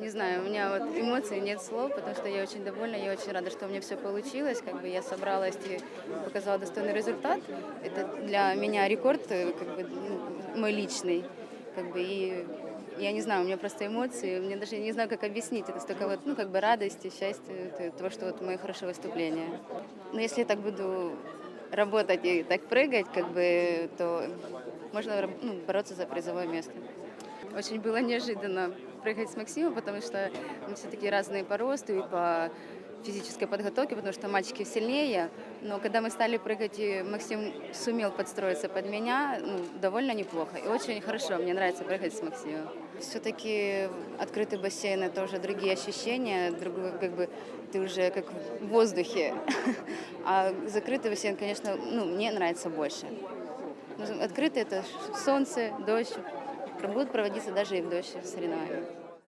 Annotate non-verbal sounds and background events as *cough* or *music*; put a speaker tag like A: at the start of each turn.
A: Не знаю, у меня вот эмоций нет слов, потому что я очень довольна, я очень рада, что у меня все получилось. Как бы я собралась и показала достойный результат. Это для меня рекорд, э, как бы ну, мой личный. Как бы и я не знаю, у меня просто эмоции, мне даже не знаю, как объяснить. Это столько вот, ну, как бы радости, счастья, того, что вот мое хорошее выступление. Но если я так буду работать и так прыгать, как бы, то можно ну, бороться за призовое место. Очень было неожиданно прыгать с Максимом, потому что мы все-таки разные по росту и по физической подготовке, потому что мальчики сильнее. Но когда мы стали прыгать, и Максим сумел подстроиться под меня, ну, довольно неплохо. И очень хорошо, мне нравится прыгать с Максимом. Все-таки открытый бассейн это уже другие ощущения, другой, как бы ты уже как в воздухе. *laughs* А закрытый бассейн, конечно, ну, мне нравится больше. Открытый это солнце, дождь. Будут проводиться даже и в дождь соревнования.